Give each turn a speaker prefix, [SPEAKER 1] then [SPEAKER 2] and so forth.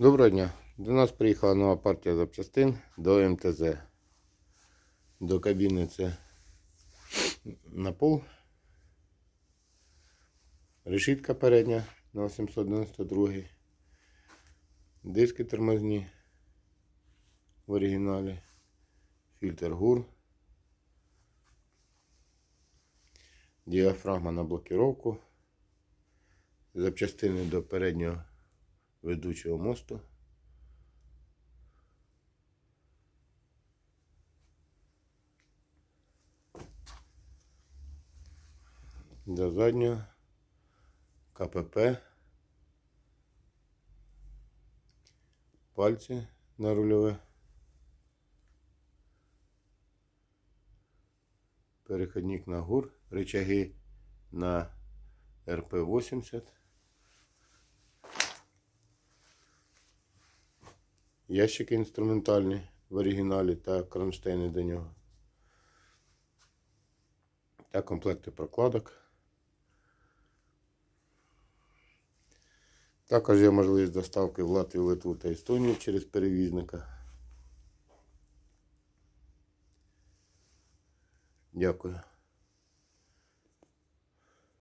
[SPEAKER 1] Доброго дня. До нас приїхала нова партія запчастин до МТЗ. До кабіни це на пол. Решітка передня на 892. Диски тормозні в оригіналі. Фільтр ГУР. Діафрагма на блокіровку. Запчастини до переднього ведучого мосту. До заднього КПП. Пальці на рульове. Переходник на ГУР, рычаги на РП-80. Ящики інструментальні в оригіналі та кронштейни до нього. Та комплекти прокладок. Також є можливість доставки в Латвію, Литву та Естонію через перевізника. Дякую.